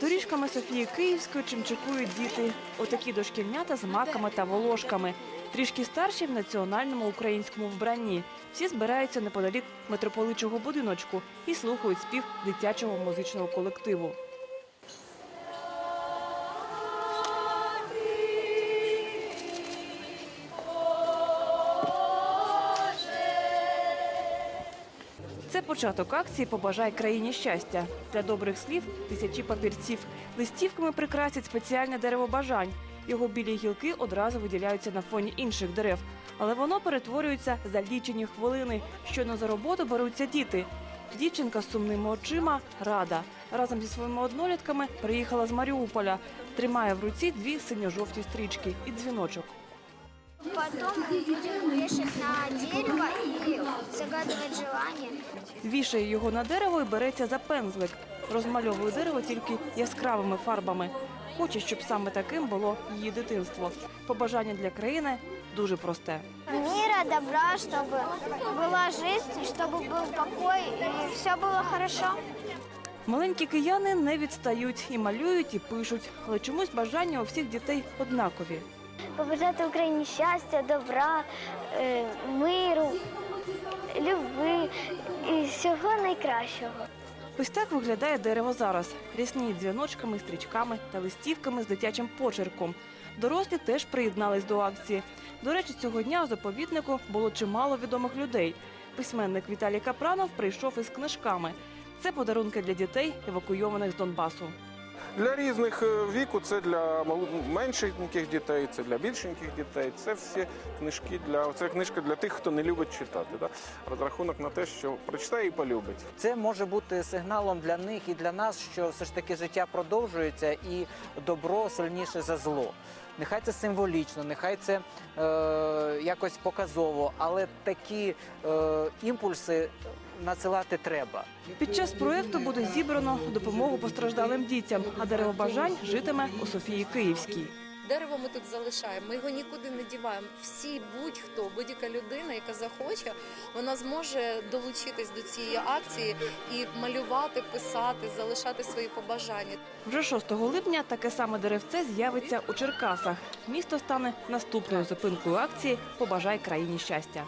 Доріжками Софії Київської чимчикують діти. Отакі дошкільнята з маками та волошками. Трішки старші в національному українському вбранні. Всі збираються неподалік митрополичого будиночку і слухають спів дитячого музичного колективу. Це початок акції Побажай країні щастя. Для добрих слів тисячі папірців. Листівками прикрасять спеціальне дерево бажань. Його білі гілки одразу виділяються на фоні інших дерев, але воно перетворюється за лічені хвилини. Щойно за роботу беруться діти. Дівчинка з сумними очима рада. Разом зі своїми однолітками приїхала з Маріуполя. Тримає в руці дві синьо-жовті стрічки і дзвіночок Потом мы будем вешать на дерево и загадывать желание. Вішає його на дерево і береться за пензлик. Розмальовує дерево тільки яскравими фарбами. Хоче, щоб саме таким було її дитинство. Побажання для країни дуже просте. Мира, добра, чтобы была жизнь, чтобы был покой и все было хорошо. Маленькі кияни не відстають і малюють, і пишуть, але чомусь бажання у всіх дітей однакові. Побажати Україні щастя, добра, е, миру, любви і всього найкращого. Ось так виглядає дерево зараз. Рясніє дзвіночками, стрічками та листівками з дитячим почерком. Дорослі теж приєднались до акції. До речі, цього дня у заповіднику було чимало відомих людей. Письменник Віталій Капранов прийшов із книжками. Це подарунки для дітей, евакуйованих з Донбасу. Для різних е, віку це для меншеньких дітей, це для більшеньких дітей. Це всі книжки для це книжка для тих, хто не любить читати. Да? Розрахунок на те, що прочитає і полюбить. Це може бути сигналом для них і для нас, що все ж таки життя продовжується і добро сильніше за зло. Нехай це символічно, нехай це е, якось показово, але такі е, імпульси надсилати треба. Під час проєкту буде зібрано допомогу постраждалим дітям, а дерево бажань житиме у Софії Київській. Дерево ми тут залишаємо, ми його нікуди не діваємо. Всі, будь-хто, будь-яка людина, яка захоче, вона зможе долучитись до цієї акції і малювати, писати, залишати свої побажання. Вже 6 липня таке саме деревце з'явиться у Черкасах. Місто стане наступною зупинкою акції Побажай країні щастя.